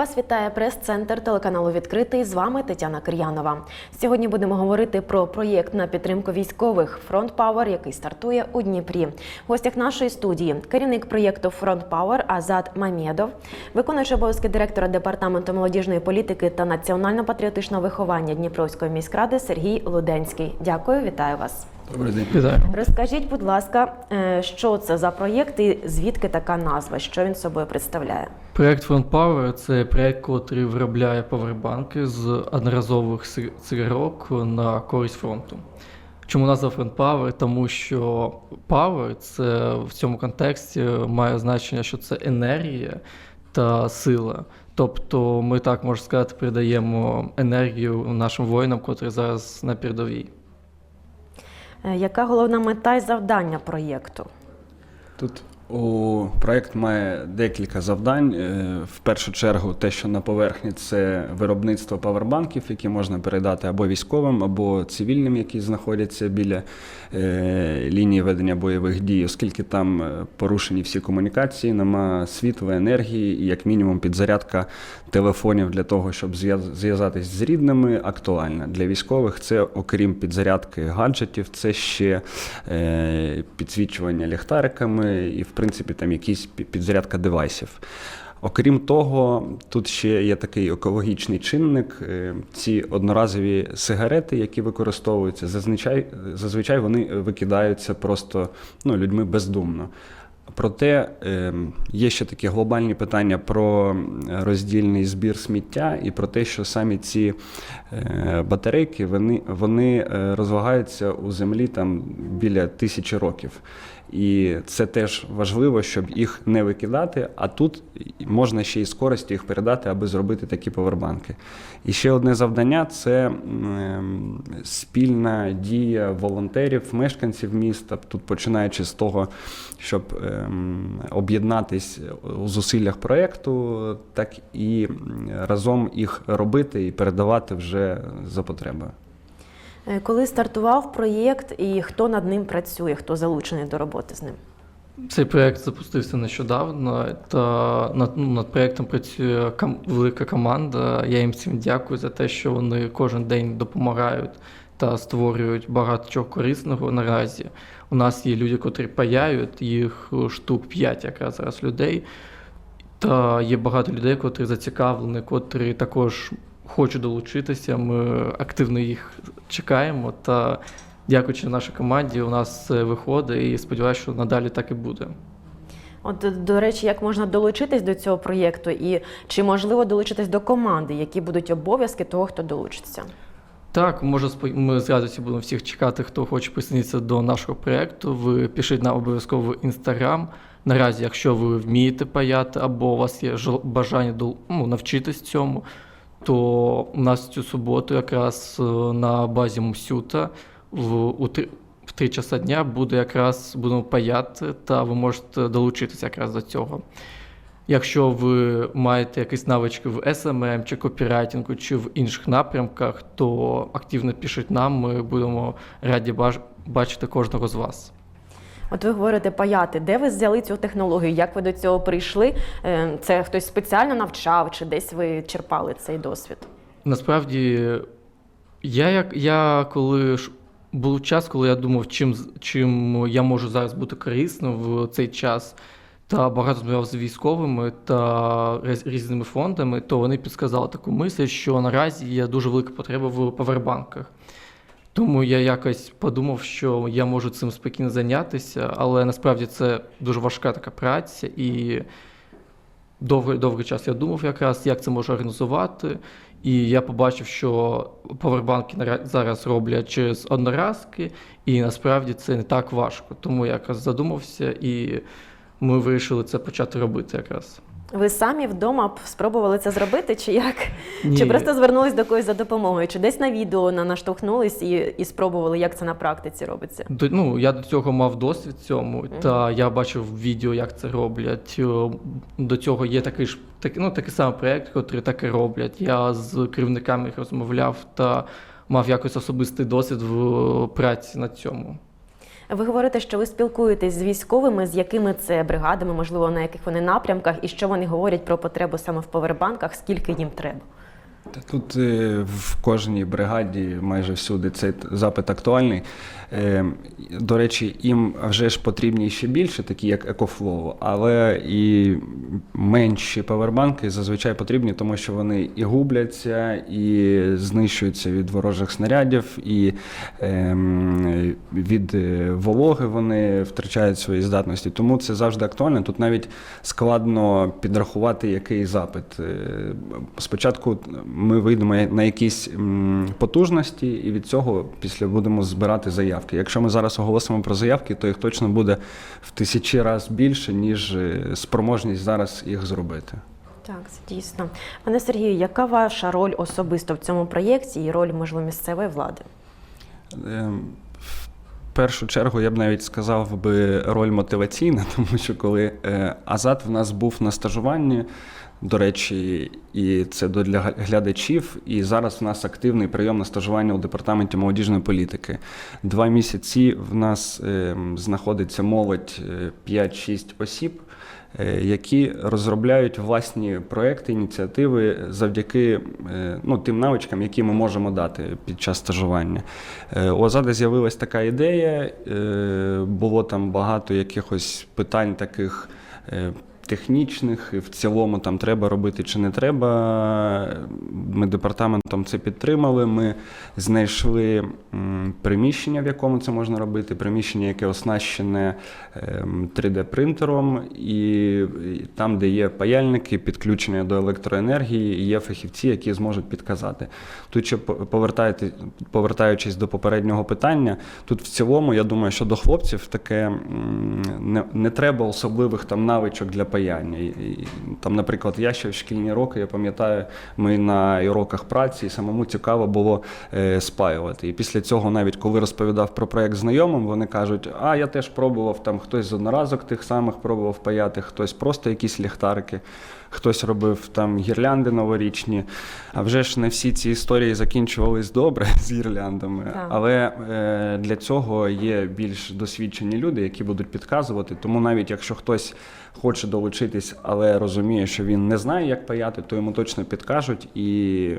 Вас вітає прес-центр телеканалу Відкритий. З вами Тетяна Кир'янова. Сьогодні будемо говорити про проєкт на підтримку військових Фронт Пауер, який стартує у Дніпрі. В гостях нашої студії керівник проєкту Фронт Пауер Азат Мамєдов, виконуючий обов'язки директора департаменту молодіжної політики та національно-патріотичного виховання Дніпровської міськради Сергій Луденський. Дякую, вітаю вас. Добрий день. Вітаю. Розкажіть, будь ласка, е, що це за проєкт і звідки така назва? Що він собою представляє? Проект Front Power це проект, який виробляє павербанки з одноразових ци- цигарок на користь фронту. Чому назва Front Power? Тому що Power це в цьому контексті має значення, що це енергія та сила. Тобто ми так можна сказати, передаємо енергію нашим воїнам, котрі зараз на передовій. Е, Яка головна мета і завдання проєкту? Тут у проєкт має декілька завдань. Е, В першу чергу, те, що на поверхні, це виробництво павербанків, які можна передати або військовим, або цивільним, які знаходяться біля е, лінії ведення бойових дій, оскільки там е, порушені всі комунікації, нема світла, енергії, і як мінімум підзарядка телефонів для того, щоб зв'яз- зв'язатись з рідними, актуальна. Для військових це, окрім підзарядки гаджетів, це ще підсвічування ліхтариками і, в принципі, там якісь підзарядка девайсів. Окрім того, тут ще є такий екологічний чинник. Е, Ці одноразові сигарети, які використовуються, зазвичай, зазвичай вони викидаються просто ну, людьми бездумно. Проте е, є ще такі глобальні питання про роздільний збір сміття і про те, що самі ці е, батарейки вони, вони е, розлагаються у землі там біля тисячі років. І це теж важливо, щоб їх не викидати, а тут можна ще й з користю їх передати, аби зробити такі повербанки. І ще одне завдання це спільна дія волонтерів, мешканців міста. Тут починаючи з того, щоб ем, об'єднатись у зусиллях проєкту, так і разом їх робити і передавати вже за потребою. Е, Коли стартував проєкт і хто над ним працює, хто залучений до роботи з ним? Цей проєкт запустився нещодавно, та над, ну, над проєктом працює ком- велика команда. Я їм всім дякую за те, що вони кожен день допомагають та створюють багато чого корисного наразі. У нас є люди, котрі паяють, їх штук 5 якраз зараз людей. Та є багато людей, котрі зацікавлені, котрі також хочуть долучитися. Ми активно їх чекаємо. Та дякуючи нашій команді, у нас це виходить і сподіваюся, що надалі так і буде. От, до речі, як можна долучитись до цього проєкту, і чи можливо долучитись до команди, які будуть обов'язки того, хто долучиться? Так, може, ми з радістю будемо всіх чекати, хто хоче присоединитися до нашого проєкту. Ви пишіть нам обов'язково в інстаграм. Наразі, якщо ви вмієте паяти або у вас є бажання ну, навчитись цьому, то у нас цю суботу якраз е, на базі Мусюта в, три, в 3 часа дня буде якраз будемо паяти, та ви можете долучитися якраз до цього. Якщо ви маєте якісь навички в SMM чи копірайтингу, чи в інших напрямках, то активно пишіть нам, ми будемо раді бачити кожного з вас. От ви говорите паяти, де ви взяли цю технологію? Як ви до цього прийшли? Е, Це хтось спеціально навчав, чи десь ви черпали цей досвід? Насправді, я як я коли ж був час, коли я думав, чим, чим я можу зараз бути корисним в цей час, та багато розмовляв з військовими та різними фондами, то вони підсказали таку мисль, що наразі є дуже велика потреба в павербанках. Тому я якось подумав, що я можу цим спокійно зайнятися, але насправді це дуже важка така праця, і довгий, довгий час я думав якраз, як це можу організувати. І я побачив, що повербанки зараз роблять через одноразки, і насправді це не так важко. Тому я якраз задумався, і ми вирішили це почати робити якраз. Ви самі вдома б спробували це зробити, чи як? Ні. Чи просто звернулись до когось за допомогою? Чи десь на відео на- наштовхнулись і, і спробували, як це на практиці робиться? До, ну, я до цього мав досвід цьому, та я бачив відео, як це роблять. До цього є такий ж так, ну, такий самий проєкт, який так і роблять. Я з керівниками їх розмовляв та мав якось особистий досвід в праці на цьому. Ви говорите, що ви спілкуєтесь з військовими, з якими це бригадами, можливо, на яких вони напрямках, і що вони говорять про потребу саме в повербанках, скільки їм треба. Та Тут е, в кожній бригаді майже всюди цей запит актуальний. Е, До речі, їм вже ж потрібні ще більше, такі як EcoFlow, але і менші павербанки зазвичай потрібні, тому що вони і губляться, і знищуються від ворожих снарядів, і ем, від е, вологи вони втрачають свої здатності. Тому це завжди актуально. Тут навіть складно підрахувати, який запит. Спочатку ми вийдемо на якісь потужності, і від цього після будемо збирати заявки. Якщо ми зараз оголосимо про заявки, то їх точно буде в тисячі разів більше, ніж е, спроможність зараз їх зробити. Так, це дійсно. Пане Сергію, яка ваша роль особисто в цьому проєкті і роль, можливо, місцевої влади? Ем, В першу чергу я б навіть сказав би роль мотиваційна, тому що коли е, Азат в нас був на стажуванні, до речі, і це до- для глядачів. І зараз в нас активний прийом на стажування у департаменті молодіжної політики. Два місяці в нас ем, знаходиться молодь е, 5-6 осіб. е, Які розробляють власні проекти, ініціативи завдяки е, ну, тим навичкам, які ми можемо дати під час стажування. Е, У Азади з'явилась така ідея, е, було там багато якихось питань таких. Технічних, і в цілому там треба робити чи не треба. Ми департаментом це підтримали. Ми знайшли приміщення, в якому це можна робити. Приміщення, яке оснащене ем, 3D-принтером, і і там, де є паяльники, підключення до електроенергії, є фахівці, які зможуть підказати. Тут ще повертаючись до попереднього питання, тут в цілому, я думаю, що до хлопців таке не, не треба особливих там навичок для паяння. Там, наприклад, я ще в шкільні роки, я пам'ятаю, ми на уроках праці і самому цікаво було е, спаювати. І після цього, навіть коли розповідав про проект знайомим, вони кажуть: а я теж пробував там хтось з одноразок тих самих пробував паяти, хтось просто якісь ліхтарики. Хтось робив там гірлянди новорічні. А вже ж не всі ці історії закінчувались добре з гірляндами. Так. Але е, для цього є більш досвідчені люди, які будуть підказувати. Тому навіть якщо хтось хоче долучитись, але розуміє, що він не знає, як паяти, то йому точно підкажуть і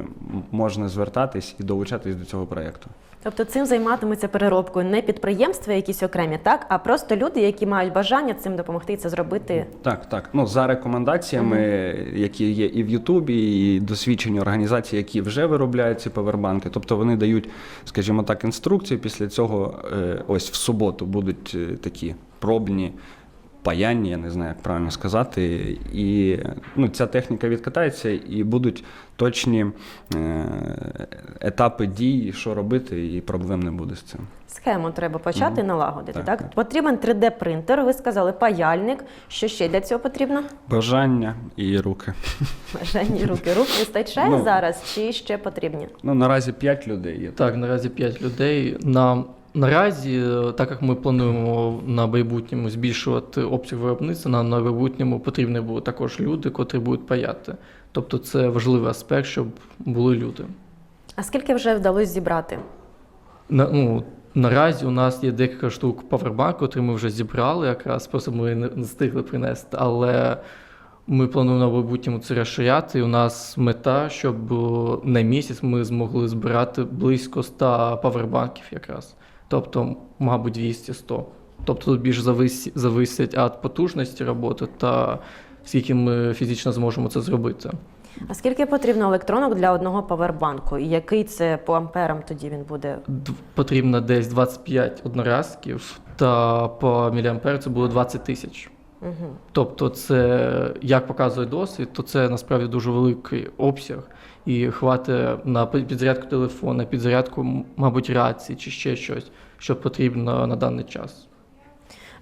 можна звертатись і долучатись до цього проєкту. Тобто цим займатимуться переробкою не підприємства, якісь окремі, так, а просто люди, які мають бажання цим допомогти і це зробити. Так, так. Ну за рекомендаціями, які є і в Ютубі, і досвідчені організації, які вже виробляють ці павербанки. Тобто вони дають, скажімо так, інструкції. Після цього, е, ось в суботу, будуть е, такі пробні. Паяння, я не знаю, як правильно сказати, і ну, ця техніка відкатається, і будуть точні е, етапи дій, що робити, і проблем не буде з цим. Схему треба почати налагодити. Так, Так, так. потрібен 3D-принтер. Ви сказали паяльник. Що ще для цього потрібно? Бажання і руки. Бажання і руки. Рук вистачає Ну. зараз чи ще потрібні? Ну, наразі 5 людей є. Так, наразі 5 людей. На, наразі, е, так як ми плануємо на майбутньому збільшувати обсяг виробництва, нам на майбутньому потрібні будуть також люди, котрі будуть паяти. Тобто це важливий аспект, щоб були люди. А скільки вже вдалося зібрати? На, ну, наразі у нас є декілька штук павербанк, котрі ми вже зібрали, якраз просто ми не не встигли принести. Але ми плануємо на майбутньому це розширяти. І у нас мета, щоб е, на місяць ми змогли збирати близько 100 павербанків якраз. Тобто, мабуть, 200-100. Тобто тут більш завис- зависить від потужності роботи та скільки ми фізично зможемо це зробити. А скільки потрібно електронок для одного павербанку? І який це по амперам тоді він буде? Потрібно десь 25 одноразків, та по міліампер це буде 20 тисяч. Угу. Тобто, це, як показує досвід, то це насправді дуже великий обсяг і хватить на підзарядку телефона, підзарядку, мабуть, рації чи ще щось, що потрібно на даний час.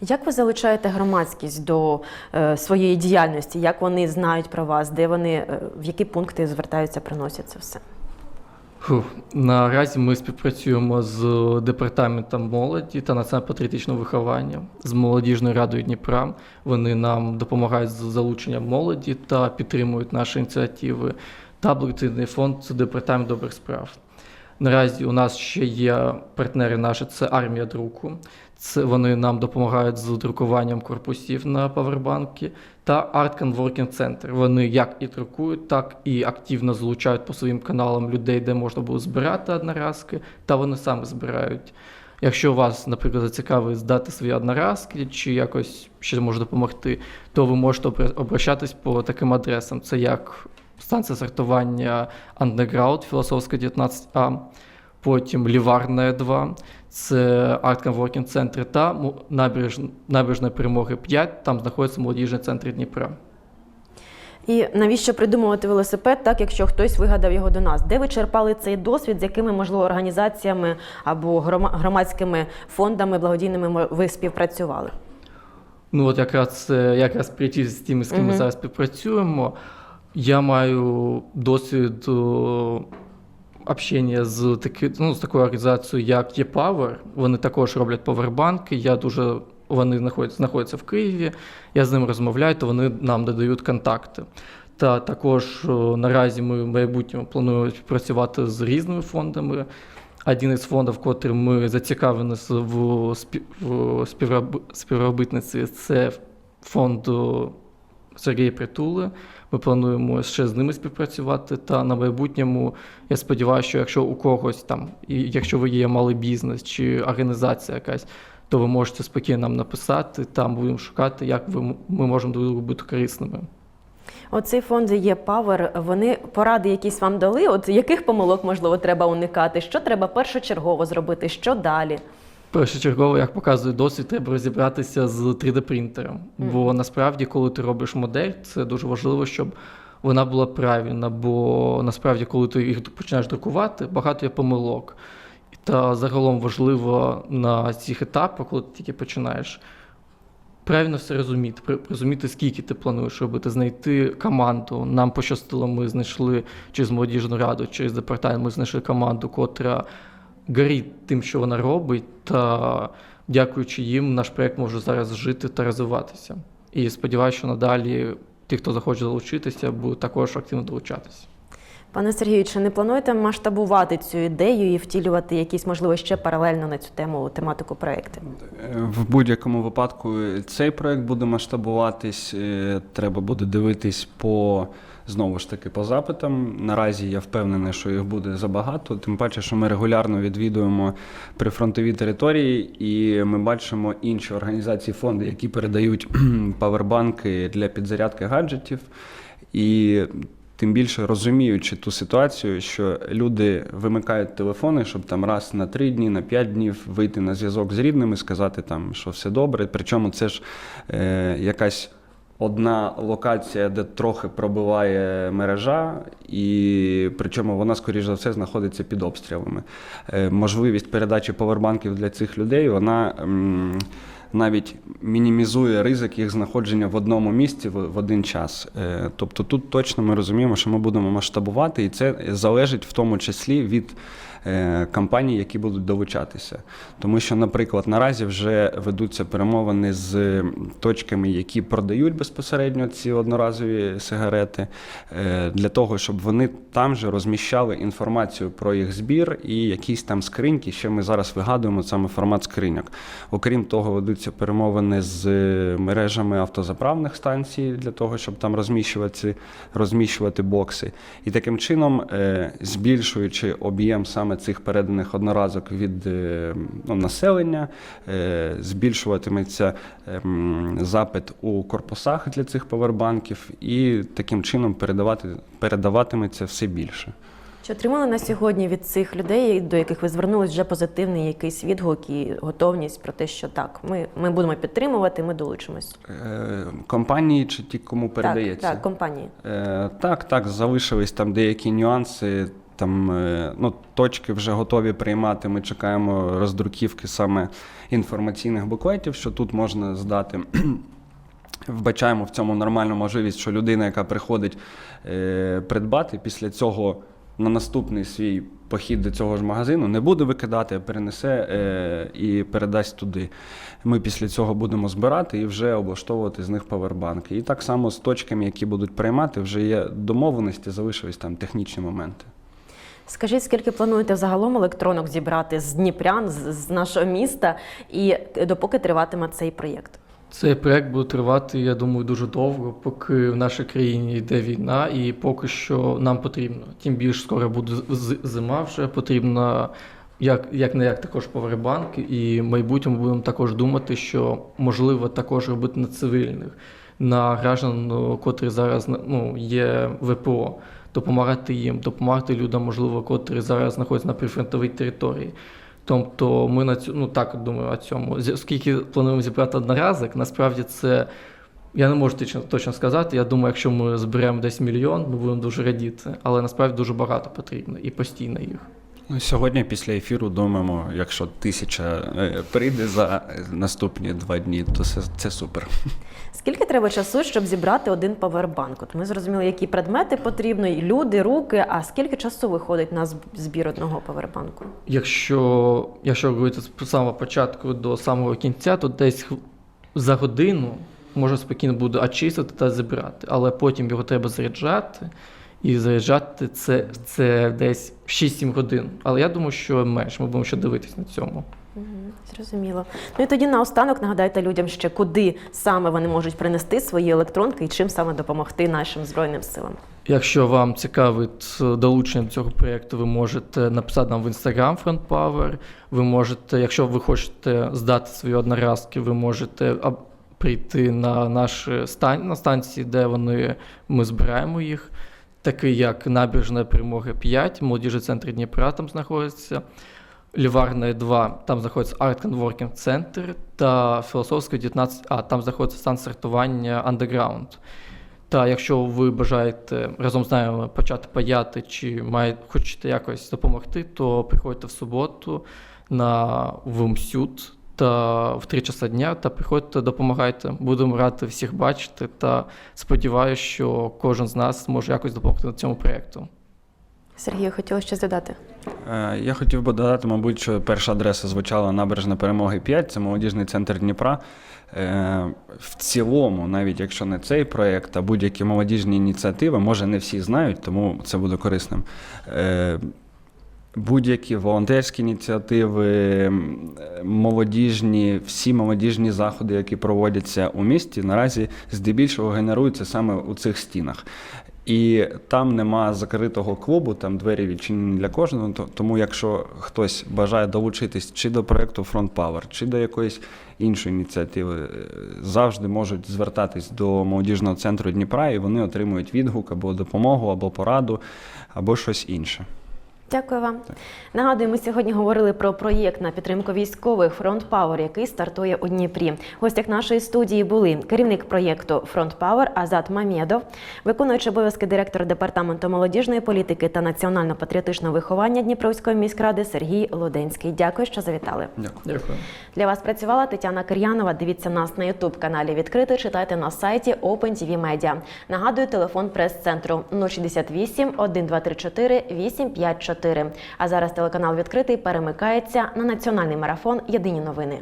Як ви залучаєте громадськість до е, своєї діяльності? Як вони знають про вас? Де вони е, в які пункти звертаються, приносять це все? Наразі ми співпрацюємо з департаментом молоді та національно-патріотичного виховання з молодіжною радою Дніпра. Вони нам допомагають з залученням молоді та підтримують наші ініціативи. Та благодійний фонд департамент добрих справ. Наразі у нас ще є партнери наші, це армія друку. Це вони нам допомагають з друкуванням корпусів на павербанки та Art Conworking Center. Вони як і друкують, так і активно залучають по своїм каналам людей, де можна було збирати одноразки, та вони самі збирають. Якщо вас, наприклад, зацікавить здати свої одноразки чи якось ще може допомогти, то ви можете обра- обращатись по таким адресам. Це як станція сортування Underground, Філософська 19А, потім Ліварна 2, це Art Conworking Центр та набережна, набережна перемоги 5, там знаходиться молодіжний центр Дніпра. І навіщо придумувати велосипед, так якщо хтось вигадав його до нас? Де ви черпали цей досвід, з якими можливо організаціями або громадськими фондами благодійними ви співпрацювали? Ну, от якраз це якраз прийти з тими, з ким ми зараз співпрацюємо. Я маю досвід общення з таки, ну, з такою організацією, як ePower. Вони також роблять павербанки. Я дуже вони знаходяться, знаходяться в Києві. Я з ними розмовляю, то вони нам додають контакти. Та також наразі ми в майбутньому плануємо співпрацювати з різними фондами. Один із фондів, котрим ми зацікавлені в спі- співробітниці, це фонд Сергія Притули. Ми плануємо ще з ними співпрацювати. Та на майбутньому я сподіваюся, що якщо у когось там, якщо ви є малий бізнес чи організація якась, то ви можете спокійно нам написати, там будемо шукати, як ви, ми можемо друг другу бути корисними. Оцей фонд є Power. Вони поради якісь вам дали. От яких помилок можливо треба уникати? Що треба першочергово зробити? Що далі? Першочергово, як показує досвід, треба розібратися з 3D-принтером. Бо насправді, коли ти робиш модель, це дуже важливо, щоб вона була правильна. Бо насправді, коли ти їх починаєш друкувати, багато є помилок. Та загалом важливо на цих етапах, коли ти тільки починаєш, правильно все розуміти, розуміти, скільки ти плануєш робити, знайти команду. Нам пощастило, ми знайшли через молодіжну раду, через департамент, ми знайшли команду, котра горить тим, що вона робить, та дякуючи їм, наш проєкт може зараз жити та розвиватися. І сподіваюся, що надалі ті, хто захоче долучитися, будуть також активно долучатися. Пане Сергію, чи не плануєте масштабувати цю ідею і втілювати якісь, можливо, ще паралельно на цю тему тематику проєкти? Е, В будь-якому випадку цей проект буде масштабуватись. е, Треба буде дивитись по знову ж таки по запитам. Наразі я впевнений, що їх буде забагато. Тим паче, що ми регулярно відвідуємо прифронтові території, і ми бачимо інші організації фонди, які передають павербанки для підзарядки гаджетів. І Тим більше розуміючи ту ситуацію, що люди вимикають телефони, щоб там раз на три дні, на п'ять днів вийти на зв'язок з рідними, сказати там, що все добре. Причому це ж е, якась одна локація, де трохи пробиває мережа, і причому вона, скоріш за все, знаходиться під обстрілами. Е, можливість передачі повербанків для цих людей, вона. Навіть мінімізує ризик їх знаходження в одному місці в, один час. Е, Тобто тут точно ми розуміємо, що ми будемо масштабувати, і це залежить в тому числі від е, компаній, які будуть долучатися. Тому що, наприклад, наразі вже ведуться перемовини з точками, які продають безпосередньо ці одноразові сигарети, е, для того, щоб вони там же розміщали інформацію про їх збір і якісь там скриньки. Ще ми зараз вигадуємо саме формат скриньок. Окрім того, ведуться перемовини з мережами автозаправних станцій для того, щоб там розміщувати, розміщувати бокси. І таким чином, е, збільшуючи об'єм саме цих переданих одноразок від е, ну, населення, е, збільшуватиметься ем, запит у корпусах для цих павербанків, і таким чином передавати, передаватиметься все більше. Чи отримали на сьогодні від цих людей, до яких ви звернулись, вже позитивний якийсь відгук і готовність про те, що так, ми, ми будемо підтримувати, ми долучимось? Е, Компанії чи ті, кому передається? Так, так, компанії. Е, Так, так, залишились там деякі нюанси. Там е, ну, точки вже готові приймати. Ми чекаємо роздруківки саме інформаційних буклетів, що тут можна здати. Вбачаємо в цьому нормальну можливість, що людина, яка приходить е, придбати, після цього на наступний свій похід до цього ж магазину не буде викидати, а перенесе е, і передасть туди. Ми після цього будемо збирати і вже облаштовувати з них павербанки. І так само з точками, які будуть приймати, вже є домовленості, залишились там технічні моменти. Скажіть, скільки плануєте загалом електронок зібрати з Дніпрян, з, з нашого міста, і допоки триватиме цей проєкт? Цей проект буде тривати, я думаю, дуже довго, поки в нашій країні йде війна, і поки що нам потрібно. Тим більше скоро буде зима, вже потрібно як, як не як також повербанк, і в майбутньому будемо також думати, що можливо також робити на цивільних, на граждан, ну, котрі зараз ну, є ВПО, допомагати їм, допомагати людям, можливо, котрі зараз знаходяться на прифронтовій території. Тобто ми на цю, ну так думаю, о цьому. Оскільки плануємо зібрати одноразик, насправді це. Я не можу точно сказати. Я думаю, якщо ми зберемо десь мільйон, ми будемо дуже радіти. Але насправді дуже багато потрібно і постійно їх. Ну, сьогодні після ефіру думаємо, якщо тисяча е, прийде за наступні два дні, то це, це супер. Скільки треба часу, щоб зібрати один павербанк? От ми зрозуміли, які предмети потрібно, і люди, руки. А скільки часу виходить на збір одного павербанку? Якщо, якщо говорити з самого початку до самого кінця, то десь за годину можна спокійно буде очистити та зібрати, але потім його треба заряджати. І заряджати це, це десь 6-7 годин. Але я думаю, що менше. Ми будемо ще дивитись на цьому. Зрозуміло. Ну і тоді наостанок нагадайте людям ще, куди саме вони можуть принести свої електронки і чим саме допомогти нашим збройним силам. Якщо вам цікавить е, долучення до цього проєкту, ви можете написати нам в Instagram Front Power. Ви можете, якщо ви хочете здати свої одноразки, ви можете прийти на наші стан, на станції, де вони ми збираємо їх. Такий як Набережна Перемоги 5, молодіжний центр Дніпра там знаходиться. Ліварна 2, там знаходиться Art and Working Center та Філософська 19А, там знаходиться стан сортування Underground. Та якщо ви бажаєте разом з нами почати паяти чи має, хочете якось допомогти, то приходьте в суботу на ВМСЮД та в 3 часа дня та приходьте, допомагайте. Будемо раді всіх бачити та сподіваюся, що кожен з нас зможе якось допомогти на цьому проєкту. Сергію, хотіла щось додати. Е, Я хотів би додати, мабуть, що перша адреса звучала Набережна Перемоги 5, це молодіжний центр Дніпра. Е, В цілому, навіть якщо не цей проєкт, а будь-які молодіжні ініціативи, може не всі знають, тому це буде корисним. Будь-які волонтерські ініціативи, молодіжні, всі молодіжні заходи, які проводяться у місті, наразі здебільшого генеруються саме у цих стінах. І там нема закритого клубу, там двері відчинені для кожного. Тому, якщо хтось бажає долучитись чи до проєкту Front Power, чи до якоїсь іншої ініціативи, е, завжди можуть звертатись до молодіжного центру Дніпра, і вони отримують відгук або допомогу, або пораду, або щось інше. Дякую вам. Нагадую, ми сьогодні говорили про проєкт на підтримку військових Фронт Пауер, який стартує у Дніпрі. В гостях нашої студії були керівник проєкту Фронт Пауер Азат Мамєдов, виконуючий обов'язки директора департаменту молодіжної політики та національно-патріотичного виховання Дніпровської міськради Сергій Луденський. Дякую, що завітали. Дякую. Для вас працювала Тетяна Кир'янова. Дивіться нас на Ютуб каналі відкритий. Читайте на сайті OpenTV Media. Нагадую, телефон прес-центру 068 1234 854. А зараз телеканал відкритий перемикається на національний марафон Єдині новини.